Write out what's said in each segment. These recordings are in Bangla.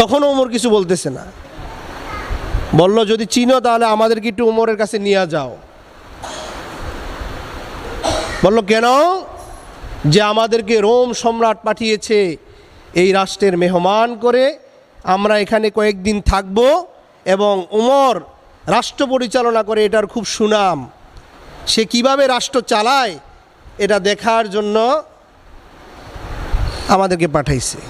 তখনও ওমর কিছু বলতেছে না। বলল, যদি চিনো তাহলে আমাদেরকে একটু ওমরের কাছে নিয়ে যাও। বলল, কেন? যে আমাদেরকে রোম সম্রাট পাঠিয়েছে এই রাষ্ট্রের মেহমান করে আমরা এখানে কয়েকদিন থাকব এবং উমর রাষ্ট্র পরিচালনা করে এটার খুব সুনাম। সে কীভাবে রাষ্ট্র চালায় এটা দেখার জন্য আমাদেরকে পাঠাইছে।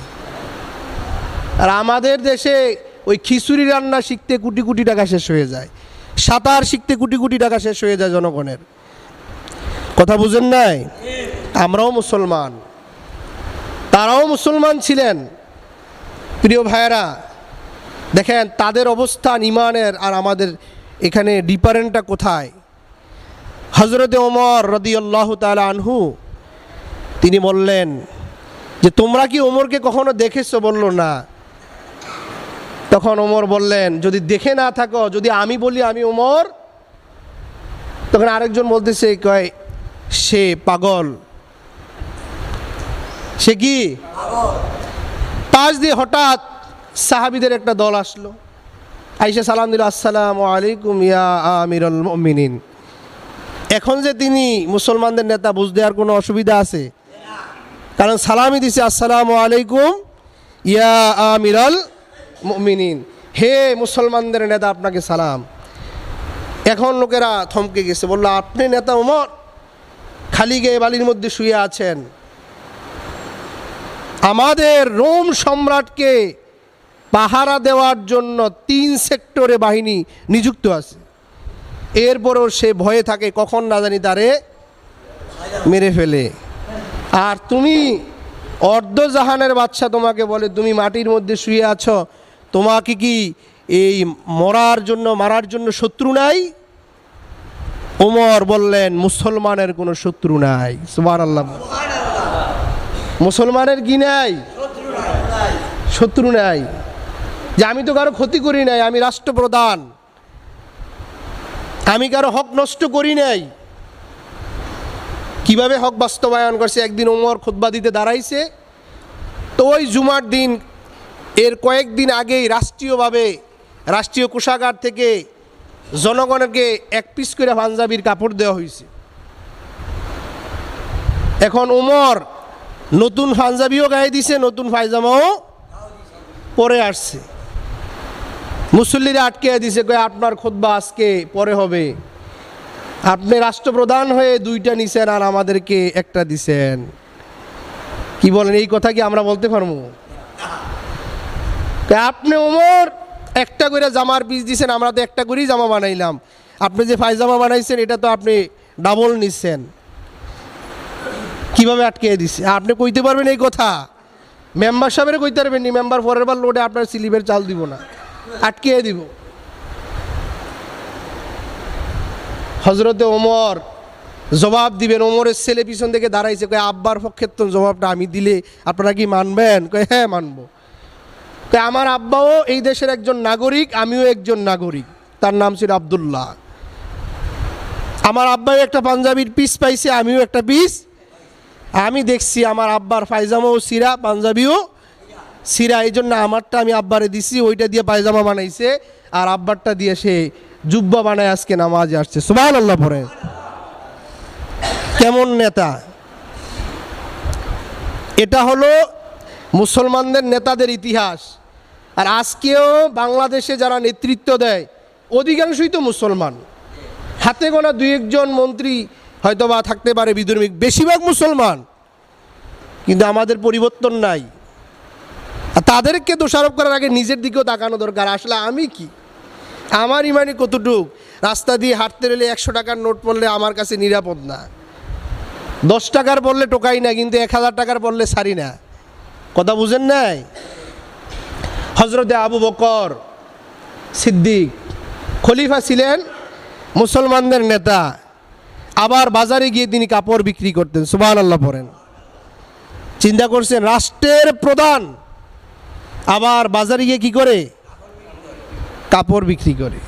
আর আমাদের দেশে ওই খিচুড়ি রান্না শিখতে কোটি কোটি টাকা শেষ হয়ে যায়। সাঁতার শিখতে কোটি কোটি টাকা শেষ হয়ে যায় জনগণের। কথা বুঝেন নাই? আমরাও মুসলমান। তারাও মুসলমান ছিলেন। প্রিয় ভাইয়েরা, দেখেন তাদের অবস্থান ইমানের আর আমাদের এখানে ডিফারেন্টটা কোথায়? হজরতে ওমর রদিয়াল্লাহ তালা আনহু, তিনি বললেন যে, তোমরা কি ওমরকে কখনো দেখেছ? বলল, না। তখন ওমর বললেন, যদি দেখে না থাকো, যদি আমি বলি আমি ওমর? তখন আরেকজন বলতেছে, কয়, সে পাগল। সে কি? পাশ দিয়ে হঠাৎ সাহাবিদের একটা দল আসলো। আইসা সালাম দিল, আসসালাম আলাইকুম ইয়া আমিরুল মুমিনিন। এখন যে তিনি মুসলমানদের নেতা, বুঝতে আর কোনো অসুবিধা আছে? কারণ সালামই দিছে, আসসালামু আলাইকুম ইয়া আমিরাল মুমিনিন। হে মুসলমানদের নেতা, আপনাকে সালাম। এখন লোকেরা থমকে গেছে, বলল, আপনি নেতা ওমর? খালি গিয়ে বালির মধ্যে শুয়ে আছেন। আমাদের রোম সম্রাটকে পাহারা দেওয়ার জন্য তিন সেক্টরে বাহিনী নিযুক্ত আছে। এরপরও সে ভয়ে থাকে, কখন না জানি তারে মেরে ফেলে। আর তুমি অর্ধজাহানের বাচ্চা তোমাকে বলে, তুমি মাটির মধ্যে শুয়ে আছো তোমাকে কি এই মরার জন্য, মারার জন্য শত্রু নাই? ওমর বললেন, মুসলমানের কোনো শত্রু নাই। সুবার আল্লাহ মুসলমানের কি নাই? শত্রু নাই। যে আমি তো কারও ক্ষতি করি নাই, আমি রাষ্ট্রপ্রধান। আমি কারও হক নষ্ট করি নাই। কীভাবে হক বাস্তবায়ন করছে? একদিন ওমর খুতবা দিতে দাঁড়াইছে। তো ওই জুমার দিন এর কয়েকদিন আগেই রাষ্ট্রীয়ভাবে রাষ্ট্রীয় কোষাগার থেকে জনগণকে এক পিস করে পাঞ্জাবির কাপড় দেওয়া হয়েছে। এখন ওমর নতুন পাঞ্জাবিও গায়ে দিছে, নতুন পায়জামাও পরে আসছে। মুসল্লিরা আটকে দিছে, কয়ে, আপনার খোদবা আজকে পরে হবে। আপনি রাষ্ট্রপ্রধান হয়ে দুইটা নিছেন আর আমাদেরকে একটা দিছেন। কি বলেন, এই কথা কি আমরা বলতে পারব? আপনি ওমর? একটা করে জামার পিস দিছেন, আমরা তো একটা করেই জামা বানাইলাম। আপনি যে পায়জামা বানাইছেন, এটা তো আপনি ডাবল নিচ্ছেন কীভাবে আটকে দিছে? আপনি কইতে পারবেন এই কথা? মেম্বার সাহেবের কইতে পারবেন নি মেম্বার পরের বার লোডে আপনার স্লিপের চাল দিব না। আটকে দিব। হজরতে ওমর জবাব দিবেন, ওমরের ছেলে পিছন থেকে দাঁড়াইছে, কয়ে, আব্বার পক্ষের তো জবাবটা আমি দিলে আপনারা কি মানবেন? কয়ে হ্যাঁ মানবো। কয়ে, আমার আব্বাও এই দেশের একজন নাগরিক, আমিও একজন নাগরিক। তার নাম ছিল আবদুল্লাহ। আমার আব্বাও একটা পাঞ্জাবির পিস পাইছে, আমিও একটা পিস আমি দেখছি আমার আব্বার পায়জামাও সিরা, পাঞ্জাবিও সিরা এই জন্য আমারটা আমি আব্বারে দিছি, ওইটা দিয়ে পায়জামা বানাইছে, আর আব্বারটা দিয়ে সে জুব্বা বানায় আজকে নামাজে আসছে। সুবাহ আল্লাহ পরে কেমন নেতা? এটা হলো মুসলমানদের নেতাদের ইতিহাস। আর আজকেও বাংলাদেশে যারা নেতৃত্ব দেয়, অধিকাংশই তো মুসলমান। হাতে গোনা দুই একজন মন্ত্রী হয়তো বা থাকতে পারে বিধর্মিক বেশিরভাগ মুসলমান। কিন্তু আমাদের পরিবর্তন নাই। আর তাদেরকে দোষারোপ করার আগে নিজের দিকেও তাকানো দরকার। আসলে আমি কি? আমার ইমানি কতটুক? রাস্তা দিয়ে হাঁটতে গেলে একশো টাকার নোট পড়লে আমার কাছে নিরাপদ না। দশ টাকার বললে টোকাই না, কিন্তু এক হাজার টাকার বললে সারি না। কথা বুঝেন নাই? হজরতে আবু বকর সিদ্দিক খলিফা ছিলেন মুসলমানদের নেতা। আবার বাজারে গিয়ে তিনি কাপড় বিক্রি করতেন সুবাহ আল্লাহ পড়েন। চিন্তা করছেন, রাষ্ট্রের প্রধান আবার বাজারে গিয়ে কি করে? কাপড় বিক্রি করে।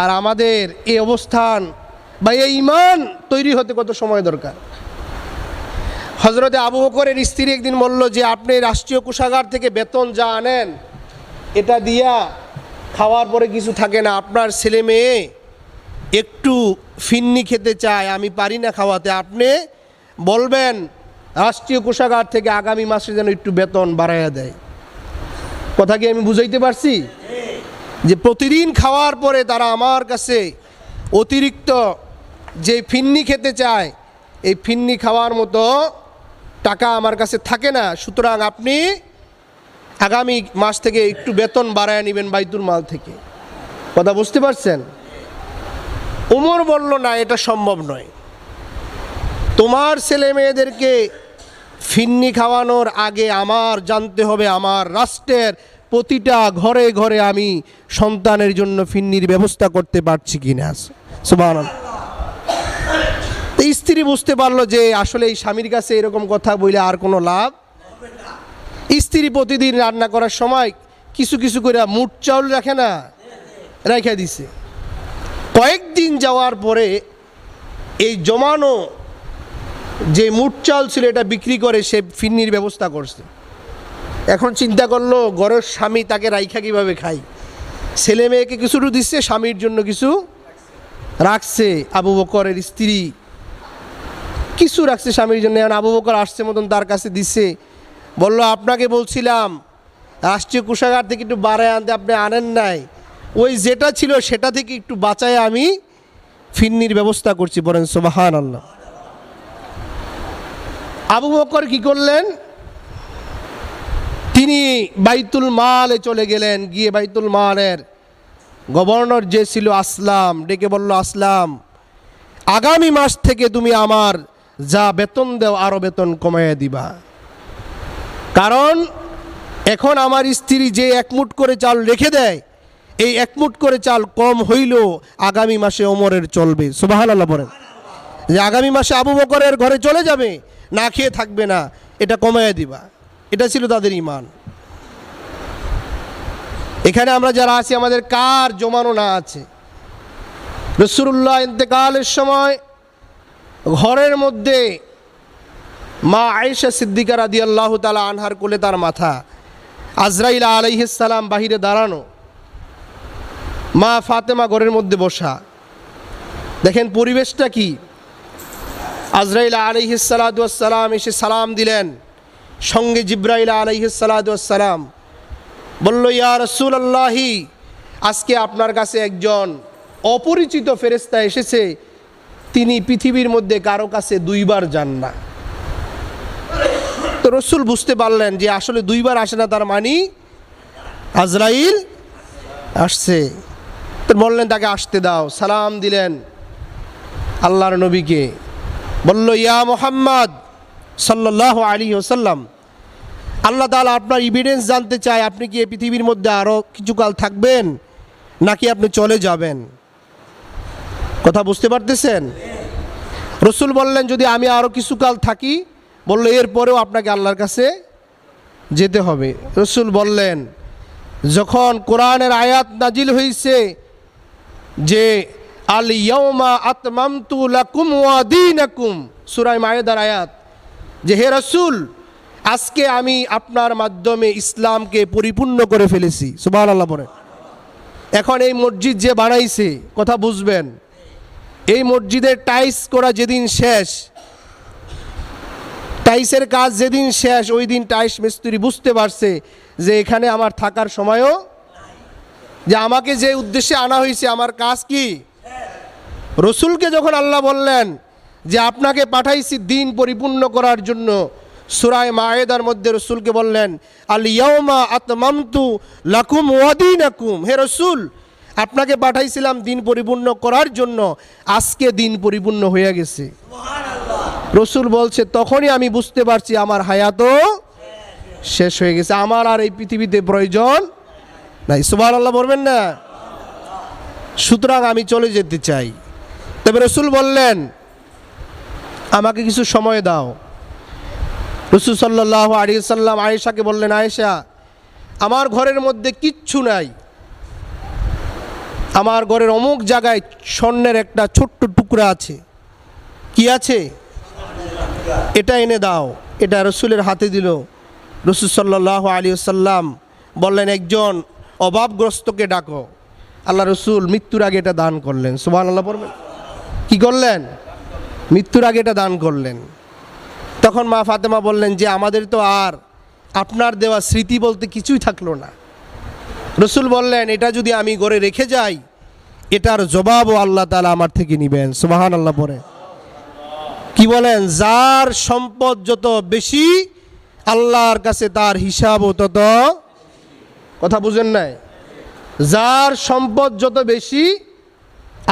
আর আমাদের এই অবস্থান বা এই ইমান তৈরি হতে কত সময় দরকার? হজরতে আবু বকরের স্ত্রী একদিন বলল যে, আপনি রাষ্ট্রীয় কোষাগার থেকে বেতন যা আনেন এটা দিয়া খাওয়ার পরে কিছু থাকে না। আপনার ছেলে মেয়ে একটু ফিন্নি খেতে চায়, আমি পারি না খাওয়াতে। আপনি বলবেন, রাষ্ট্রীয় কোষাগার থেকে আগামী মাসে যেন একটু বেতন বাড়াইয়া দেয়। কথা কি আমি বুঝাইতে পারছি? যে প্রতিদিন খাওয়ার পরে তারা আমার কাছে অতিরিক্ত যে ফিন্নি খেতে চায়, এই ফিন্নি খাওয়ার মতো টাকা আমার কাছে থাকে না। সুতরাং আপনি আগামী মাস থেকে একটু বেতন বাড়ায় নেবেন বাইতুল মাল থেকে। কথা বুঝতে পারছেন? উমর বলল, না, এটা সম্ভব নয়। তোমার ছেলে মেয়েদেরকে ফিন্নি খাওয়ানোর আগে আমার জানতে হবে, আমার রাষ্ট্রের প্রতিটা ঘরে ঘরে আমি সন্তানের জন্য ফিন্নির ব্যবস্থা করতে পারছি কিনা? সুবাহ স্ত্রী বুঝতে পারল যে আসলে এই স্বামীর কাছে এরকম কথা বলে আর কোনো লাভ স্ত্রী প্রতিদিন রান্না করার সময় কিছু কিছু করে মুট চাউল রাখে না রেখে দিছে। কয়েকদিন যাওয়ার পরে এই জমানো যে মুট চাউল ছিল এটা বিক্রি করে সে ফিন্নির ব্যবস্থা করছে। এখন চিন্তা করল ঘরের স্বামী তাকে রাইখা কীভাবে খাই ছেলে মেয়েকে কিছু দিচ্ছে, স্বামীর জন্য কিছু রাখছে। আবু বকরের স্ত্রী কিছু রাখছে স্বামীর জন্য, এখন আবু বকর আসছে মতন তার কাছে দিচ্ছে বলল, আপনাকে বলছিলাম রাষ্ট্রীয় কোষাগার থেকে একটু বাড়ায় আনতে, আপনি আনেন নাই। ওই যেটা ছিল সেটা থেকে একটু বাঁচায় আমি ফিন্নির ব্যবস্থা করছি। বলেন সোবাহান আল্লাহ আবু বকর কি করলেন? তিনি বাইতুল মালে চলে গেলেন, গিয়ে বাইতুল মালের গভর্নর যে ছিল আসলাম, ডেকে বলল, আসলাম, আগামী মাস থেকে তুমি আমার যা বেতন দেও আরও বেতন কমাইয়া দিবা। কারণ এখন আমার স্ত্রী যে একমুট করে চাল রেখে দেয়, এই একমুট করে চাল কম হইলেও আগামী মাসে ওমরের চলবে। সুবাহান আল্লাহ বলেন। যে আগামী মাসে আবু বকরের ঘরে চলে যাবে, না খেয়ে থাকবে না, এটা কমাইয়া দিবা। এটা ছিল তাদের ইমান এখানে আমরা যারা আছি, আমাদের কার জমানো না আছে? রসুল্লাহ ইন্তেকালের সময় ঘরের মধ্যে মা আয়েশা সিদ্দিকা রাদি আল্লাহ তালা আনহার কোলে তার মাথা। আজরাইল আলাইহিসালাম বাহিরে দাঁড়ানো। মা ফাতেমা ঘরের মধ্যে বসা। দেখেন পরিবেশটা কি? আজরাইল আলাইহিসালাম এসে সালাম দিলেন। সঙ্গে জিব্রাইল আলাইহিসালাম বলল, ইয়া রসুল আল্লাহি আজকে আপনার কাছে একজন অপরিচিত ফেরেস্তা এসেছে। তিনি পৃথিবীর মধ্যে কারও কাছে দুইবার যান না। তো রসুল বুঝতে পারলেন যে আসলে দুইবার আসে না তার মানি আজরাইল আসছে। তো বললেন, তাকে আসতে দাও, সালাম দিলেন আল্লাহর নবীকে। বলল, ইয়া মোহাম্মদ সাল্লাহ আলী ওসাল্লাম আল্লাহ তালা আপনার ইভিডেন্স জানতে চায়, আপনি কি এই পৃথিবীর মধ্যে আরও কিছুকাল থাকবেন নাকি আপনি চলে যাবেন? কথা বুঝতে পারতেছেন? রসুল বললেন, যদি আমি আরও কিছুকাল থাকি বলল, এরপরেও আপনাকে আল্লাহর কাছে যেতে হবে। রসুল বললেন, যখন কোরআনের আয়াত নাজিল হয়েছে যে আল ইয়মা আতমামতু ওয়াদিনাকুম সুরাই মায়েদার আয়াত, যে, হে রসুল, আজকে আমি আপনার মাধ্যমে ইসলামকে পরিপূর্ণ করে ফেলেছি। সুবাহ আল্লাহ বলেন। এখন এই মসজিদ যে বানাইছে, কথা বুঝবেন, এই মসজিদের টাইস করা যেদিন শেষ টাইসের কাজ যেদিন শেষ, ওই দিন টাইস মিস্ত্রি বুঝতে পারছে যে এখানে আমার থাকার সময়ও যে আমাকে যে উদ্দেশ্যে আনা হয়েছে, আমার কাজ কি? রসুলকে যখন আল্লাহ বললেন যে আপনাকে পাঠাইছি দিন পরিপূর্ণ করার জন্য, সুরায় মায়েদার মধ্যে রসুলকে বললেন আল ইয়মা আতমামতু লাকুম ওয়াদিনাকুম হে রসুল, আপনাকে পাঠাইছিলাম দিন পরিপূর্ণ করার জন্য, আজকে দিন পরিপূর্ণ হয়ে গেছে। রসুল বলছে, তখনই আমি বুঝতে পারছি আমার হায়াতও শেষ হয়ে গেছে। আমার আর এই পৃথিবীতে প্রয়োজন নাই। সুবাহ আল্লাহ বলবেন না? সুতরাং আমি চলে যেতে চাই। তবে রসুল বললেন, আমাকে কিছু সময় দাও। রসুল সাল্লাহ আলী সাল্লাম আয়েশাকে বললেন, আয়েশা, আমার ঘরের মধ্যে কিচ্ছু নাই। আমার ঘরের অমুক জায়গায় স্বর্ণের একটা ছোট্ট টুকরা আছে। কি আছে? এটা এনে দাও। এটা রসুলের হাতে দিল। রসুল সাল্লাহ আলী সাল্লাম বললেন, একজন অভাবগ্রস্তকে ডাকো। আল্লাহ রসুল মৃত্যুর আগে এটা দান করলেন। সুবাহ আল্লাহ পড়বেন? কি করলেন? মৃত্যুর আগে এটা দান করলেন। তখন মা ফাতেমা বললেন যে, আমাদের তো আর আপনার দেওয়া স্মৃতি বলতে কিছুই থাকল না। রসুল বললেন, এটা যদি আমি গড়ে রেখে যাই, এটার জবাবও আল্লাহ তালা আমার থেকে নিবেন। সুবাহান আল্লাহ পরে কি বলেন, যার সম্পদ যত বেশি, আল্লাহর কাছে তার হিসাবও তত কথা বুঝেন নাই? যার সম্পদ যত বেশি,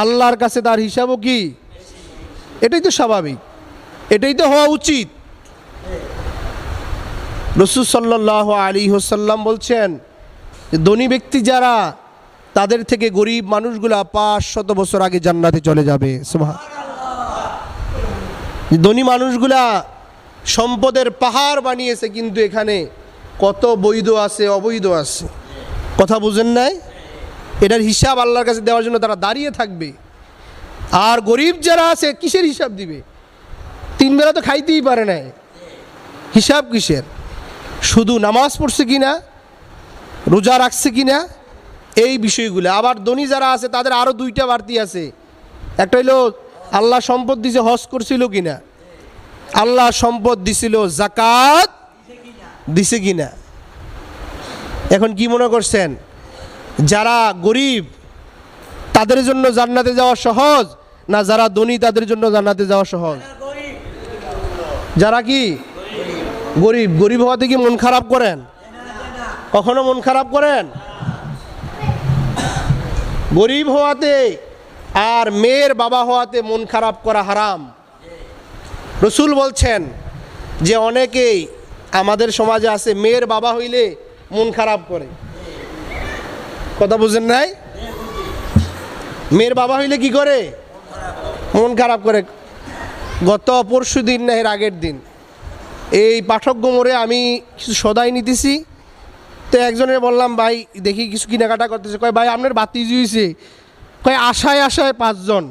আল্লাহর কাছে তার হিসাবও কি? এটাই তো স্বাভাবিক। এটাই তো হওয়া উচিত। রসুল সাল্লাহ আলী হোসাল্লাম বলছেন ধনী ব্যক্তি যারা, তাদের থেকে গরিব মানুষগুলা পাঁচ শত বছর আগে জান্নাতে চলে যাবে। সুবহান। ধনী মানুষগুলা সম্পদের পাহাড় বানিয়েছে, কিন্তু এখানে কত বৈধ আছে, অবৈধ আছে? কথা বুঝেন নাই? এটার হিসাব আল্লাহর কাছে দেওয়ার জন্য তারা দাঁড়িয়ে থাকবে। আর গরিব যারা আছে, কিসের হিসাব দিবে? তিন বেলা তো খাইতেই পারে নাই। হিসাব কিসের? শুধু নামাজ পড়ছে কি না রোজা রাখছে কি না এই বিষয়গুলো। আবার ধনী যারা আছে, তাদের আরও দুইটা বাড়তি আছে। একটা হলো আল্লাহ সম্পদ দিছে, হজ করছিল কি না আল্লাহ সম্পদ দিছিল জাকাত দিছে কি না এখন কি মনে করছেন? যারা গরিব, তাদের জন্য জান্নাতে যাওয়া সহজ, না যারা ধনী, তাদের জন্য জান্নাতে যাওয়া সহজ? যারা কি? গরিব। গরিব হওয়াতে কি মন খারাপ করেন? কখনো মন খারাপ করেন? গরিব হওয়াতে আর মেয়ের বাবা হওয়াতে মন খারাপ করা হারাম। রসুল বলছেন যে অনেকেই আমাদের সমাজে আছে, মেয়ের বাবা হইলে মন খারাপ করে। কথা বুঝেন নাই? মেয়ের বাবা হইলে কি করে? মন খারাপ করে। গত পরশু দিন না, এর আগের দিন। এই পাঠক্য মোড়ে আমি কিছু সদাই নিতেছি। তো একজনের বললাম, ভাই, দেখি কিছু কেনাকাটা করতেছে। কয়, ভাই, আপনার বাতি জুইছে কয় আশায় আশায় পাঁচজন।